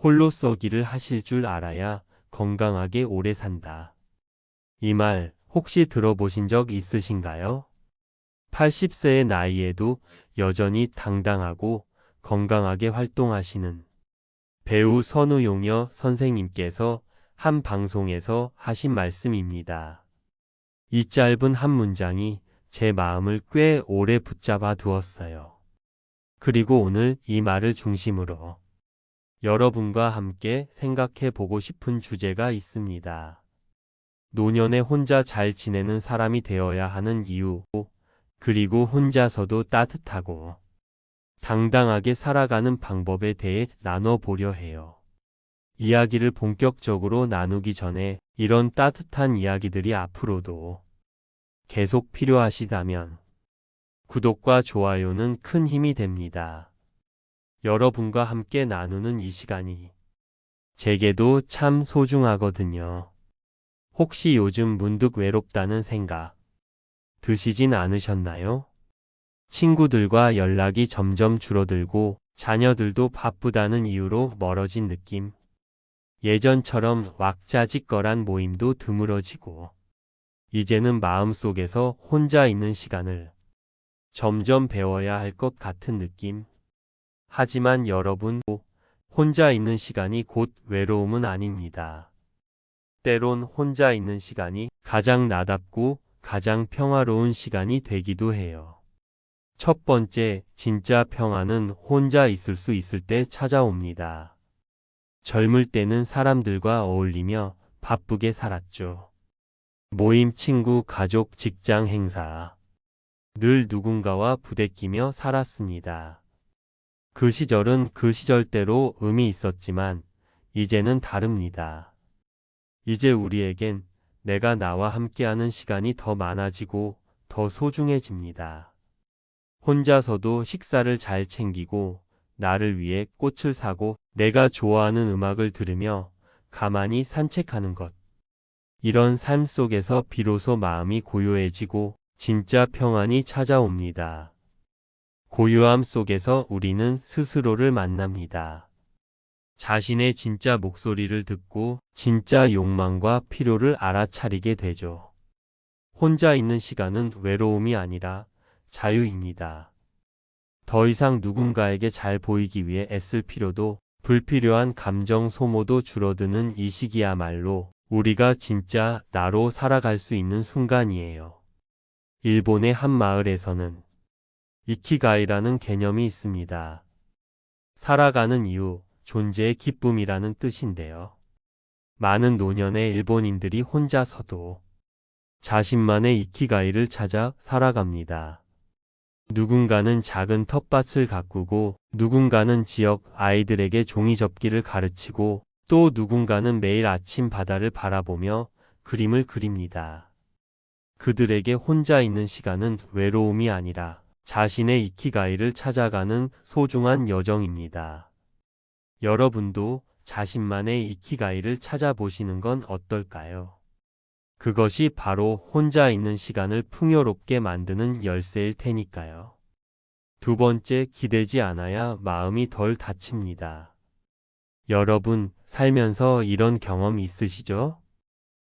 홀로 쏘기를 하실 줄 알아야 건강하게 오래 산다. 이 말 혹시 들어보신 적 있으신가요? 80세의 나이에도 여전히 당당하고 건강하게 활동하시는 배우 선우용여 선생님께서 한 방송에서 하신 말씀입니다. 이 짧은 한 문장이 제 마음을 꽤 오래 붙잡아 두었어요. 그리고 오늘 이 말을 중심으로 여러분과 함께 생각해 보고 싶은 주제가 있습니다. 노년에 혼자 잘 지내는 사람이 되어야 하는 이유, 그리고 혼자서도 따뜻하고 당당하게 살아가는 방법에 대해 나눠보려 해요. 이야기를 본격적으로 나누기 전에 이런 따뜻한 이야기들이 앞으로도 계속 필요하시다면 구독과 좋아요는 큰 힘이 됩니다. 여러분과 함께 나누는 이 시간이 제게도 참 소중하거든요. 혹시 요즘 문득 외롭다는 생각 드시진 않으셨나요? 친구들과 연락이 점점 줄어들고 자녀들도 바쁘다는 이유로 멀어진 느낌. 예전처럼 왁자지껄한 모임도 드물어지고 이제는 마음속에서 혼자 있는 시간을 점점 배워야 할 것 같은 느낌. 하지만 여러분, 혼자 있는 시간이 곧 외로움은 아닙니다. 때론 혼자 있는 시간이 가장 나답고 가장 평화로운 시간이 되기도 해요. 첫 번째, 진짜 평화는 혼자 있을 수 있을 때 찾아옵니다. 젊을 때는 사람들과 어울리며 바쁘게 살았죠. 모임, 친구, 가족, 직장, 행사. 늘 누군가와 부대끼며 살았습니다. 그 시절은 그 시절대로 의미 있었지만 이제는 다릅니다. 이제 우리에겐 내가 나와 함께하는 시간이 더 많아지고 더 소중해집니다. 혼자서도 식사를 잘 챙기고 나를 위해 꽃을 사고 내가 좋아하는 음악을 들으며 가만히 산책하는 것. 이런 삶 속에서 비로소 마음이 고요해지고 진짜 평안이 찾아옵니다. 고요함 속에서 우리는 스스로를 만납니다. 자신의 진짜 목소리를 듣고 진짜 욕망과 필요를 알아차리게 되죠. 혼자 있는 시간은 외로움이 아니라 자유입니다. 더 이상 누군가에게 잘 보이기 위해 애쓸 필요도 불필요한 감정 소모도 줄어드는 이 시기야말로 우리가 진짜 나로 살아갈 수 있는 순간이에요. 일본의 한 마을에서는 이키가이라는 개념이 있습니다. 살아가는 이유, 존재의 기쁨이라는 뜻인데요. 많은 노년의 일본인들이 혼자서도 자신만의 이키가이를 찾아 살아갑니다. 누군가는 작은 텃밭을 가꾸고 누군가는 지역 아이들에게 종이접기를 가르치고 또 누군가는 매일 아침 바다를 바라보며 그림을 그립니다. 그들에게 혼자 있는 시간은 외로움이 아니라 자신의 이키가이를 찾아가는 소중한 여정입니다. 여러분도 자신만의 이키가이를 찾아보시는 건 어떨까요? 그것이 바로 혼자 있는 시간을 풍요롭게 만드는 열쇠일 테니까요. 두 번째, 기대지 않아야 마음이 덜 다칩니다. 여러분, 살면서 이런 경험 있으시죠?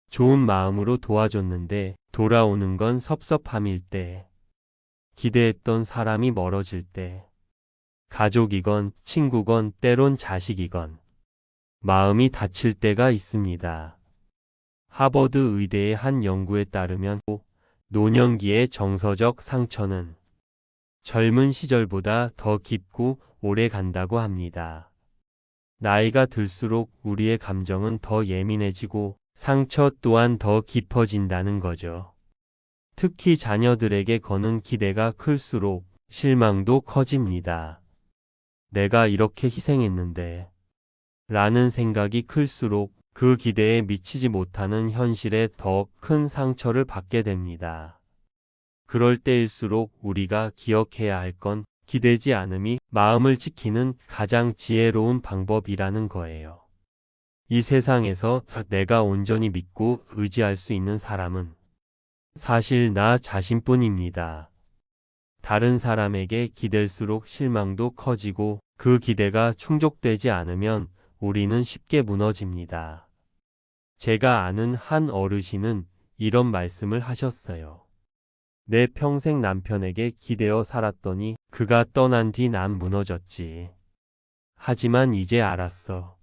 좋은 마음으로 도와줬는데 돌아오는 건 섭섭함일 때, 기대했던 사람이 멀어질 때, 가족이건 친구건 때론 자식이건 마음이 다칠 때가 있습니다. 하버드 의대의 한 연구에 따르면 노년기의 정서적 상처는 젊은 시절보다 더 깊고 오래 간다고 합니다. 나이가 들수록 우리의 감정은 더 예민해지고 상처 또한 더 깊어진다는 거죠. 특히 자녀들에게 거는 기대가 클수록 실망도 커집니다. 내가 이렇게 희생했는데 라는 생각이 클수록 그 기대에 미치지 못하는 현실에 더 큰 상처를 받게 됩니다. 그럴 때일수록 우리가 기억해야 할 건 기대지 않음이 마음을 지키는 가장 지혜로운 방법이라는 거예요. 이 세상에서 내가 온전히 믿고 의지할 수 있는 사람은 사실 나 자신뿐입니다. 다른 사람에게 기댈수록 실망도 커지고 그 기대가 충족되지 않으면 우리는 쉽게 무너집니다. 제가 아는 한 어르신은 이런 말씀을 하셨어요. 내 평생 남편에게 기대어 살았더니 그가 떠난 뒤 난 무너졌지. 하지만 이제 알았어.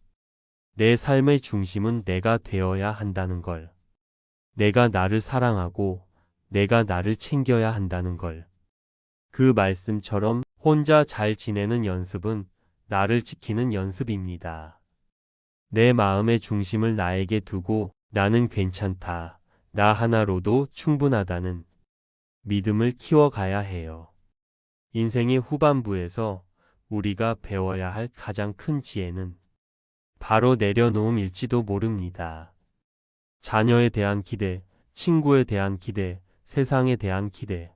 내 삶의 중심은 내가 되어야 한다는 걸. 내가 나를 사랑하고 내가 나를 챙겨야 한다는 걸. 그 말씀처럼 혼자 잘 지내는 연습은 나를 지키는 연습입니다. 내 마음의 중심을 나에게 두고 나는 괜찮다. 나 하나로도 충분하다는 믿음을 키워가야 해요. 인생의 후반부에서 우리가 배워야 할 가장 큰 지혜는 바로 내려놓음일지도 모릅니다. 자녀에 대한 기대, 친구에 대한 기대, 세상에 대한 기대.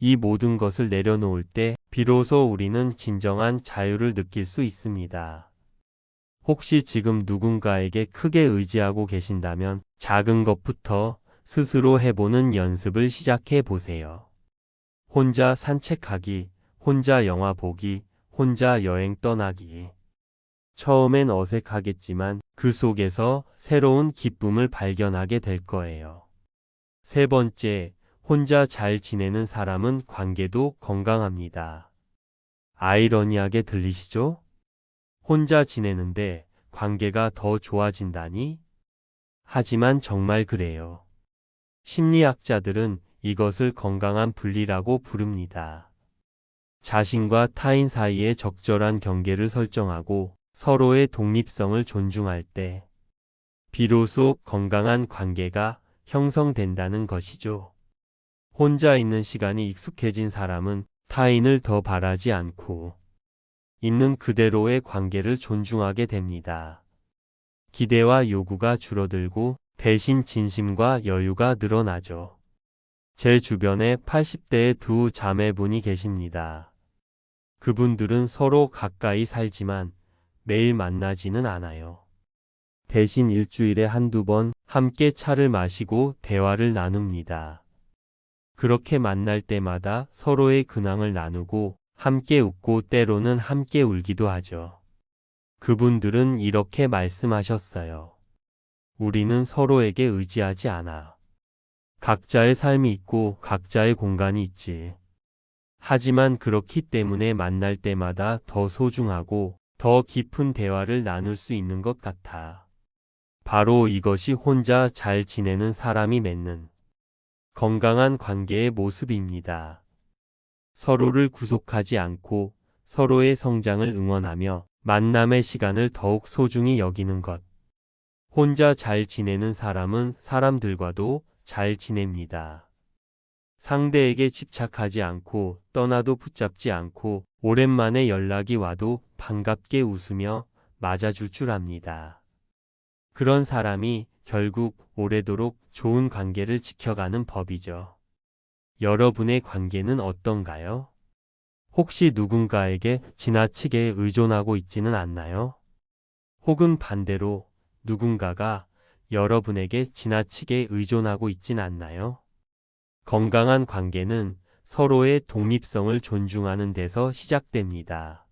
이 모든 것을 내려놓을 때 비로소 우리는 진정한 자유를 느낄 수 있습니다. 혹시 지금 누군가에게 크게 의지하고 계신다면 작은 것부터 스스로 해보는 연습을 시작해 보세요. 혼자 산책하기, 혼자 영화 보기, 혼자 여행 떠나기. 처음엔 어색하겠지만 그 속에서 새로운 기쁨을 발견하게 될 거예요. 세 번째, 혼자 잘 지내는 사람은 관계도 건강합니다. 아이러니하게 들리시죠? 혼자 지내는데 관계가 더 좋아진다니? 하지만 정말 그래요. 심리학자들은 이것을 건강한 분리라고 부릅니다. 자신과 타인 사이에 적절한 경계를 설정하고 서로의 독립성을 존중할 때 비로소 건강한 관계가 형성된다는 것이죠. 혼자 있는 시간이 익숙해진 사람은 타인을 더 바라지 않고 있는 그대로의 관계를 존중하게 됩니다. 기대와 요구가 줄어들고 대신 진심과 여유가 늘어나죠. 제 주변에 80대의 두 자매분이 계십니다. 그분들은 서로 가까이 살지만 매일 만나지는 않아요. 대신 일주일에 한두 번 함께 차를 마시고 대화를 나눕니다. 그렇게 만날 때마다 서로의 근황을 나누고 함께 웃고 때로는 함께 울기도 하죠. 그분들은 이렇게 말씀하셨어요. 우리는 서로에게 의지하지 않아. 각자의 삶이 있고 각자의 공간이 있지. 하지만 그렇기 때문에 만날 때마다 더 소중하고 더 깊은 대화를 나눌 수 있는 것 같아. 바로 이것이 혼자 잘 지내는 사람이 맺는 건강한 관계의 모습입니다. 서로를 구속하지 않고 서로의 성장을 응원하며 만남의 시간을 더욱 소중히 여기는 것. 혼자 잘 지내는 사람은 사람들과도 잘 지냅니다. 상대에게 집착하지 않고 떠나도 붙잡지 않고 오랜만에 연락이 와도 반갑게 웃으며 맞아줄 줄 압니다. 그런 사람이 결국 오래도록 좋은 관계를 지켜가는 법이죠. 여러분의 관계는 어떤가요? 혹시 누군가에게 지나치게 의존하고 있지는 않나요? 혹은 반대로 누군가가 여러분에게 지나치게 의존하고 있진 않나요? 건강한 관계는 서로의 독립성을 존중하는 데서 시작됩니다.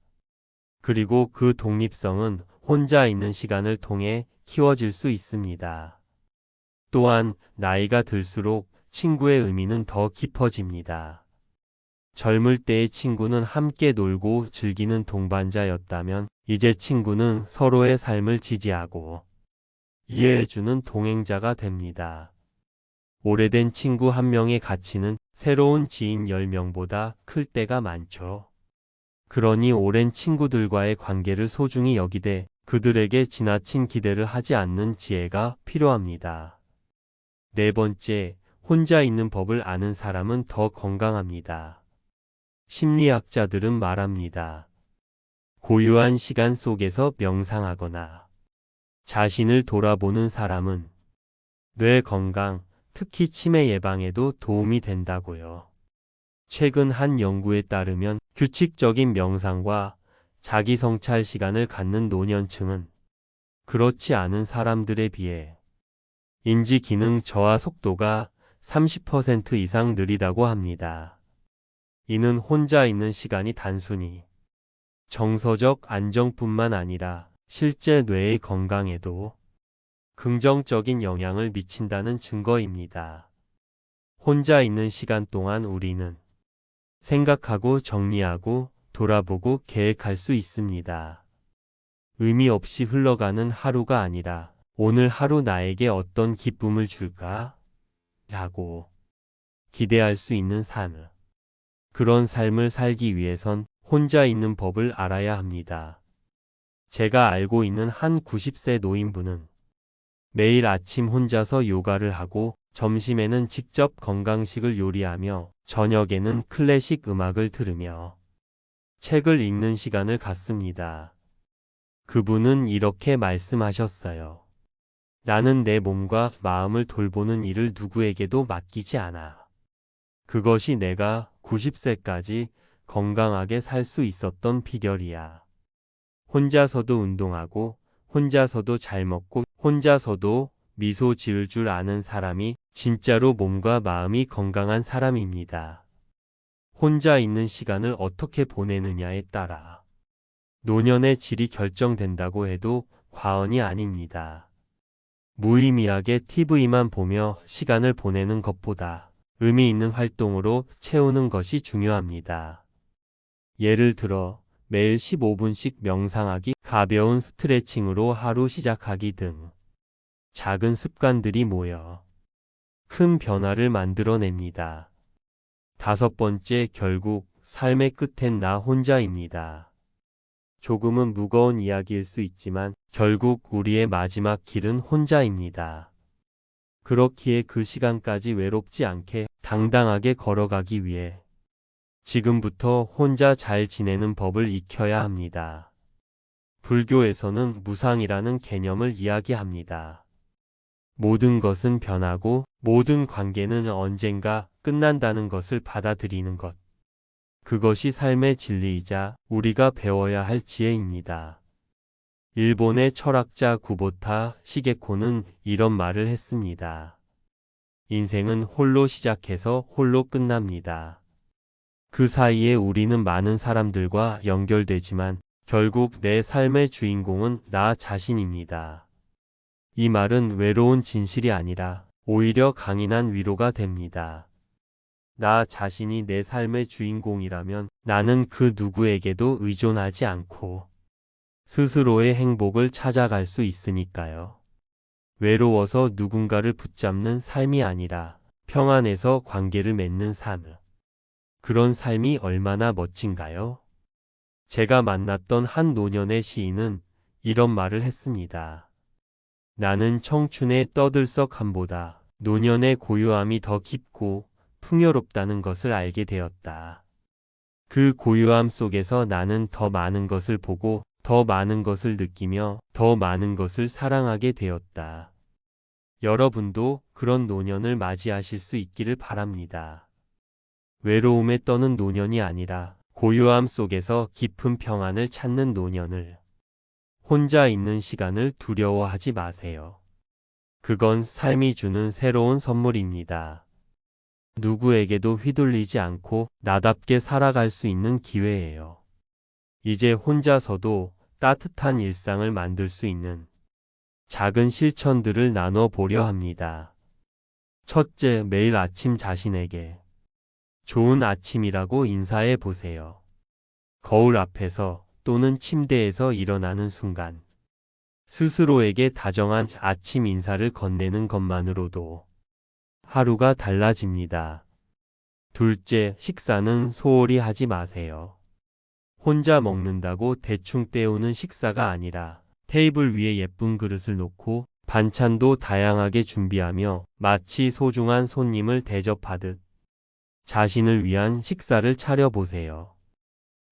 그리고 그 독립성은 혼자 있는 시간을 통해 키워질 수 있습니다. 또한 나이가 들수록 친구의 의미는 더 깊어집니다. 젊을 때의 친구는 함께 놀고 즐기는 동반자였다면 이제 친구는 서로의 삶을 지지하고 이해해주는 동행자가 됩니다. 오래된 친구 한 명의 가치는 새로운 지인 10명보다 클 때가 많죠. 그러니 오랜 친구들과의 관계를 소중히 여기되 그들에게 지나친 기대를 하지 않는 지혜가 필요합니다. 네 번째, 혼자 있는 법을 아는 사람은 더 건강합니다. 심리학자들은 말합니다. 고유한 시간 속에서 명상하거나 자신을 돌아보는 사람은 뇌 건강, 특히 치매 예방에도 도움이 된다고요. 최근 한 연구에 따르면 규칙적인 명상과 자기 성찰 시간을 갖는 노년층은 그렇지 않은 사람들에 비해 인지 기능 저하 속도가 30% 이상 느리다고 합니다. 이는 혼자 있는 시간이 단순히 정서적 안정뿐만 아니라 실제 뇌의 건강에도 긍정적인 영향을 미친다는 증거입니다. 혼자 있는 시간 동안 우리는 생각하고 정리하고 돌아보고 계획할 수 있습니다. 의미 없이 흘러가는 하루가 아니라 오늘 하루 나에게 어떤 기쁨을 줄까? 라고 기대할 수 있는 삶. 그런 삶을 살기 위해선 혼자 있는 법을 알아야 합니다. 제가 알고 있는 한 90세 노인분은 매일 아침 혼자서 요가를 하고 점심에는 직접 건강식을 요리하며 저녁에는 클래식 음악을 들으며 책을 읽는 시간을 갖습니다. 그분은 이렇게 말씀하셨어요. 나는 내 몸과 마음을 돌보는 일을 누구에게도 맡기지 않아. 그것이 내가 90세까지 건강하게 살 수 있었던 비결이야. 혼자서도 운동하고, 혼자서도 잘 먹고, 혼자서도 미소 지을 줄 아는 사람이 진짜로 몸과 마음이 건강한 사람입니다. 혼자 있는 시간을 어떻게 보내느냐에 따라 노년의 질이 결정된다고 해도 과언이 아닙니다. 무의미하게 TV만 보며 시간을 보내는 것보다 의미 있는 활동으로 채우는 것이 중요합니다. 예를 들어 매일 15분씩 명상하기, 가벼운 스트레칭으로 하루 시작하기 등 작은 습관들이 모여 큰 변화를 만들어냅니다. 다섯 번째 결국 삶의 끝엔 나 혼자입니다. 조금은 무거운 이야기일 수 있지만 결국 우리의 마지막 길은 혼자입니다. 그렇기에 그 시간까지 외롭지 않게 당당하게 걸어가기 위해 지금부터 혼자 잘 지내는 법을 익혀야 합니다. 불교에서는 무상이라는 개념을 이야기합니다. 모든 것은 변하고 모든 관계는 언젠가 끝난다는 것을 받아들이는 것. 그것이 삶의 진리이자 우리가 배워야 할 지혜입니다. 일본의 철학자 구보타 시게코는 이런 말을 했습니다. 인생은 홀로 시작해서 홀로 끝납니다. 그 사이에 우리는 많은 사람들과 연결되지만 결국 내 삶의 주인공은 나 자신입니다. 이 말은 외로운 진실이 아니라 오히려 강인한 위로가 됩니다. 나 자신이 내 삶의 주인공이라면 나는 그 누구에게도 의존하지 않고 스스로의 행복을 찾아갈 수 있으니까요. 외로워서 누군가를 붙잡는 삶이 아니라 평안해서 관계를 맺는 삶. 그런 삶이 얼마나 멋진가요? 제가 만났던 한 노년의 시인은 이런 말을 했습니다. 나는 청춘의 떠들썩함보다 노년의 고요함이 더 깊고 풍요롭다는 것을 알게 되었다. 그 고요함 속에서 나는 더 많은 것을 보고 더 많은 것을 느끼며 더 많은 것을 사랑하게 되었다. 여러분도 그런 노년을 맞이하실 수 있기를 바랍니다. 외로움에 떠는 노년이 아니라 고요함 속에서 깊은 평안을 찾는 노년을 혼자 있는 시간을 두려워하지 마세요. 그건 삶이 주는 새로운 선물입니다. 누구에게도 휘둘리지 않고 나답게 살아갈 수 있는 기회예요. 이제 혼자서도 따뜻한 일상을 만들 수 있는 작은 실천들을 나눠 보려 합니다. 첫째, 매일 아침 자신에게 좋은 아침이라고 인사해 보세요. 거울 앞에서 또는 침대에서 일어나는 순간 스스로에게 다정한 아침 인사를 건네는 것만으로도 하루가 달라집니다. 둘째, 식사는 소홀히 하지 마세요. 혼자 먹는다고 대충 때우는 식사가 아니라 테이블 위에 예쁜 그릇을 놓고 반찬도 다양하게 준비하며 마치 소중한 손님을 대접하듯 자신을 위한 식사를 차려보세요.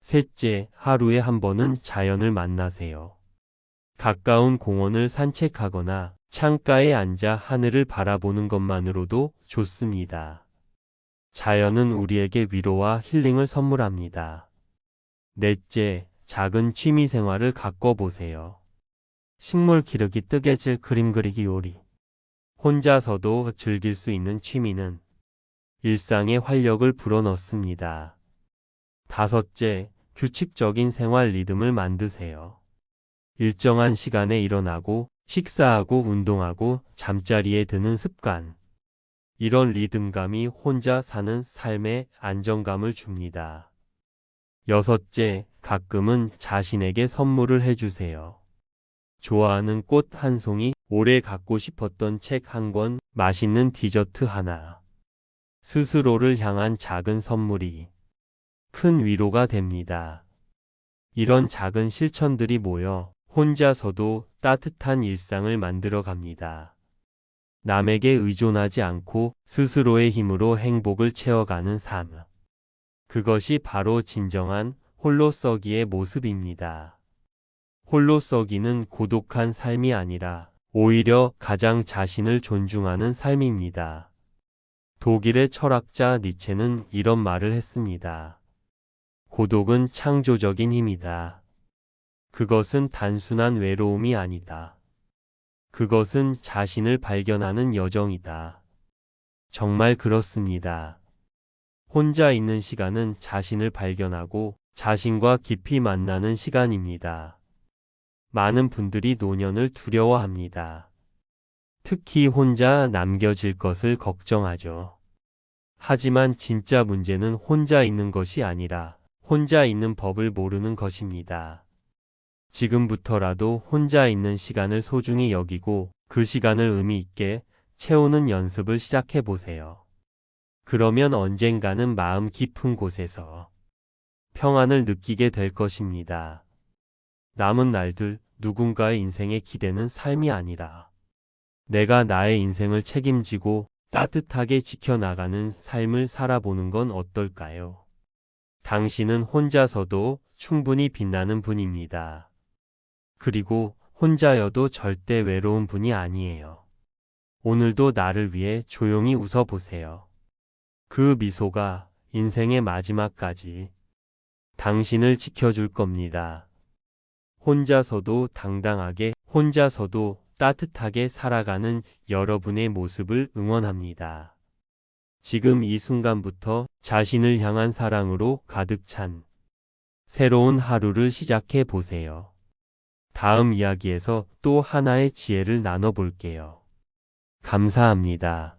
셋째, 하루에 한 번은 자연을 만나세요. 가까운 공원을 산책하거나 창가에 앉아 하늘을 바라보는 것만으로도 좋습니다. 자연은 우리에게 위로와 힐링을 선물합니다. 넷째, 작은 취미 생활을 가꿔 보세요. 식물 기르기, 뜨개질, 그림 그리기, 요리. 혼자서도 즐길 수 있는 취미는 일상에 활력을 불어넣습니다. 다섯째, 규칙적인 생활 리듬을 만드세요. 일정한 시간에 일어나고 식사하고 운동하고 잠자리에 드는 습관. 이런 리듬감이 혼자 사는 삶에 안정감을 줍니다. 여섯째, 가끔은 자신에게 선물을 해주세요. 좋아하는 꽃 한 송이, 오래 갖고 싶었던 책 한 권, 맛있는 디저트 하나. 스스로를 향한 작은 선물이 큰 위로가 됩니다. 이런 작은 실천들이 모여 혼자서도 따뜻한 일상을 만들어 갑니다. 남에게 의존하지 않고 스스로의 힘으로 행복을 채워가는 삶. 그것이 바로 진정한 홀로서기의 모습입니다. 홀로서기는 고독한 삶이 아니라 오히려 가장 자신을 존중하는 삶입니다. 독일의 철학자 니체는 이런 말을 했습니다. 고독은 창조적인 힘이다. 그것은 단순한 외로움이 아니다. 그것은 자신을 발견하는 여정이다. 정말 그렇습니다. 혼자 있는 시간은 자신을 발견하고 자신과 깊이 만나는 시간입니다. 많은 분들이 노년을 두려워합니다. 특히 혼자 남겨질 것을 걱정하죠. 하지만 진짜 문제는 혼자 있는 것이 아니라 혼자 있는 법을 모르는 것입니다. 지금부터라도 혼자 있는 시간을 소중히 여기고 그 시간을 의미 있게 채우는 연습을 시작해 보세요. 그러면 언젠가는 마음 깊은 곳에서 평안을 느끼게 될 것입니다. 남은 날들 누군가의 인생에 기대는 삶이 아니라 내가 나의 인생을 책임지고 따뜻하게 지켜나가는 삶을 살아보는 건 어떨까요? 당신은 혼자서도 충분히 빛나는 분입니다. 그리고 혼자여도 절대 외로운 분이 아니에요. 오늘도 나를 위해 조용히 웃어보세요. 그 미소가 인생의 마지막까지 당신을 지켜줄 겁니다. 혼자서도 당당하게, 혼자서도 따뜻하게 살아가는 여러분의 모습을 응원합니다. 지금 이 순간부터 자신을 향한 사랑으로 가득 찬 새로운 하루를 시작해 보세요. 다음 이야기에서 또 하나의 지혜를 나눠볼게요. 감사합니다.